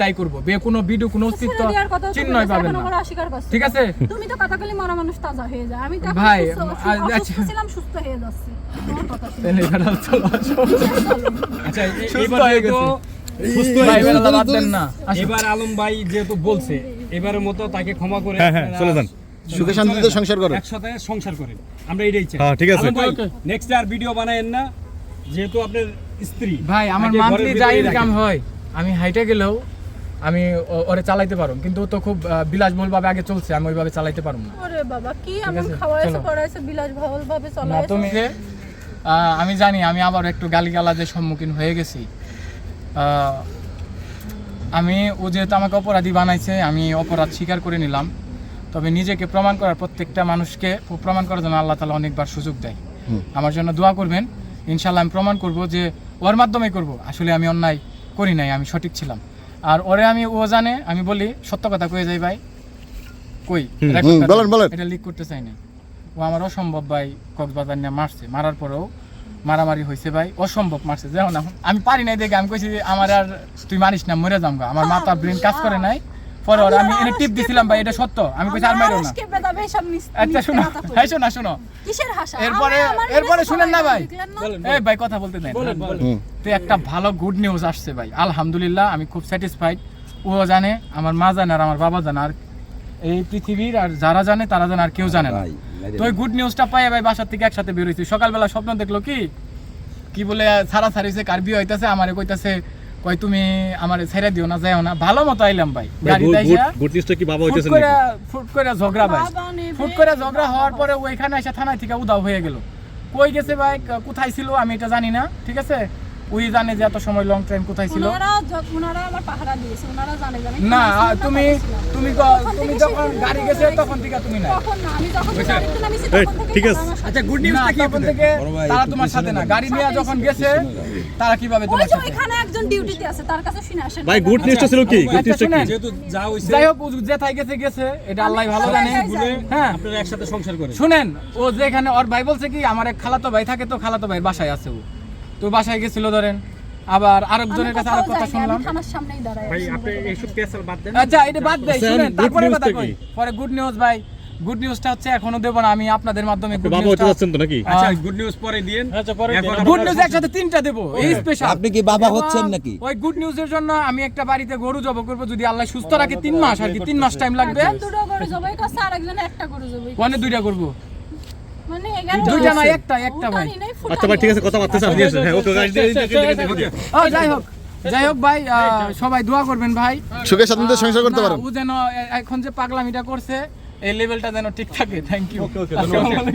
তাই করব। বে কোনো ভিডিও কোনো অস্তিত্ব চিহ্নই বলেছে, না। ঠিক আছে? তুমি তো কথা বলে মরা মানুষ তাজা হয়ে যায়। আমি তো ভাই, আচ্ছা। ছিলাম সুস্থ হয়ে যাচ্ছি। এবার আচ্ছা সুস্থ হয়ে যেহেতু গেছে। সুস্থ এবার বাদ দেন না। এবার আলম ভাই যেহেতু বলছে এবারের মতো তাকে ক্ষমা করে হ্যাঁ, হ্যাঁ, চলে যান। সুখে শান্তিতে সংসার করো। একসাথে সংসার করেন। আমরা এটাই চাই। হ্যাঁ, ঠিক আছে। নেক্সট আর ভিডিও বানায়েন না যেহেতু আপনার স্ত্রী। ভাই আমার মান্থলি যা ইনকাম হয়। আমি হাইটে গেলেও আমি ও- ওরে চালাইতে পারুম। কিন্তু ও তো খুব বিলাসবহুল ভাবে আগে চলছে আমি ওইভাবে চালাইতে পারুম না। ওরে বাবা কি এমন খাওয়াইছে। পড়াইছে বিলাস ভাবল ভাবে না তুমি যে, আমি জানি আমি আবার একটু গালিগালাজের সম্মুখীন হয়ে গেছি। আমি ও যেহেতু আমাকে অপরাধী বানাইছে আমি অপরাধ স্বীকার করে নিলাম। তবে নিজেকে প্রমাণ করার প্রত্যেকটা মানুষকে প্রমাণ করার জন্য আল্লাহ তালা অনেকবার সুযোগ দেয়। আমার জন্য দোয়া করবেন। ইনশাল্লাহ আমি প্রমাণ করব যে ওর মাধ্যমে করব। আসলে আমি অন্যায় করি নাই আমি সঠিক ছিলাম। আর ওরে আমি ও জানে আমি বলি সত্য কথা কয়ে যাই ভাই। কই? বলেন, বলেন। এটা লিক করতে চাই না। ও আমার অসম্ভব ভাই কক্সবাজার নিয়ে মারছে। মারার পরেও মারামারি হয়েছে ভাই অসম্ভব মারছে। যেমন আমি পারি নাই দেখে আমি কইছি আমার আর তুই মারিস না মরে যাম গা। আমার মাথা ব্রেন কাজ করে নাই। পরে ওরা আমি এনে টিপ দিছিলাম ভাই এটা সত্য। আমি কইছি আর মারো না আচ্ছা শোনো হ্যাঁ শোনো শোনো। কিসের হাসা? এরপরে এরপরে শুনেন না ভাই। এই ভাই কথা বলতে দেন। তো একটা ভালো গুড নিউজ আসছে ভাই। আলহামদুলিল্লাহ আমি খুব স্যাটিসফাইড ও জানে আমার মা জানে আর আমার বাবা জানে। আর এই পৃথিবীর আর যারা জানে তারা জানে আর কেউ জানে না। তো ওই গুড নিউজটা পাই ভাই বাসার থেকে একসাথে বেরোইছি সকালবেলা স্বপ্ন দেখল কি? কি বলে ছাড়া ছাড়িছে কার বিয়ে হইতাছে? আমারে কইতাছে কই তুমি আমারে ছেড়ে দিও না যাও না। ভালো মতো আইলাম ভাই। গাড়িতে আইসা গুড নিউজটা কি বাবা ফুট হইতেছে করে ফুট করে ঝগড়া ভাই। ফুট করে ঝগড়া হওয়ার পরে ওইখানে এসে থানায় থেকে উদাও হয়ে গেল। কই গেছে ভাই? কোথায় ছিল? আমি এটা জানি না ঠিক আছে? ওই জানে যে এত সময় লং টাইম কোথায় ছিল। ওনারা য- ওনারা আমার পাহারা দিয়েছে ওনারা জানে যে আমি না তুমি তুমি তুমি যখন গাড়ি গেছে তখন থেকে তুমি না আমি যখন গাড়িতে নামিছি এই, তখন থেকে ঠিক তারা আছে। আচ্ছা গুড না নিউজটা কি তখন থেকে তারা তোমার সাথে না। গাড়ি নিয়ে যখন গেছে তারা কীভাবে তোমার সাথে? ওইখানে একজন ডিউটিতে আছে তার কাছে শুনে আসেন। ভাই গুড নিউজটা ছিল কি? গুড আচ্ছা, নিউজটা কি শুনেন। যেহেতু যা হইছে যাই হোক ও যেথায় গেছে গেছে। এটা আল্লাহ ভালো জানে। ভুলে হ্যাঁ। আপনারা একসাথে সংসার করেন। শুনেন ও যেখানে ওর ভাই বলছে কি আমার এক খালাতো ভাই থাকে তো খালাতো ভাইয়ের বাসায় আছে ও। তো বাসায় গেছিল ধরেন। আবার আরেকজনের কাছে আরেক কথা শুনলাম আমি থানার সামনেই দাঁড়াই ভাই। আপনি এইসব পেশাল বাদ দেন। আচ্ছা এটা বাদ দেয় আচ্ছা, শুনেন তারপরে কথা কই। পরে গুড নিউজ ভাই গুড নিউজটা হচ্ছে এখনও দেব না আমি আপনাদের মাধ্যমে গুড বাবা হইতে তো নাকি? আচ্ছা গুড নিউজ পরে দিন আচ্ছা পরে গুড নিউজ একসাথে তিনটা দেব এই স্পেশাল আপনি কি বাবা হচ্ছেন নাকি? ওই গুড নিউজের জন্য আমি একটা বাড়িতে গরু জব করব যদি আল্লাহ সুস্থ রাখে তিন মাস আর কি তিন মাস টাইম লাগবে। দুটো গরু জবাই করছে আর একজন একটা গরু জবাই কোনে দুইটা করব? দুইটা না একটা একটা ভাই। আচ্ছা ভাই ঠিক আছে কথা বার্তা আপনি আসেন হ্যাঁ ওকে ও যাই হোক যাই হোক ভাই আহ, সবাই দোয়া করবেন ভাই। সুখে শান্তিতে সংসার করতে পারেন। ও যেন এখন যে পাগলামিটা করছে এই লেভেলটা যেন ঠিক থাকে। থ্যাংক ইউ ওকে, ওকে, ধন্যবাদ।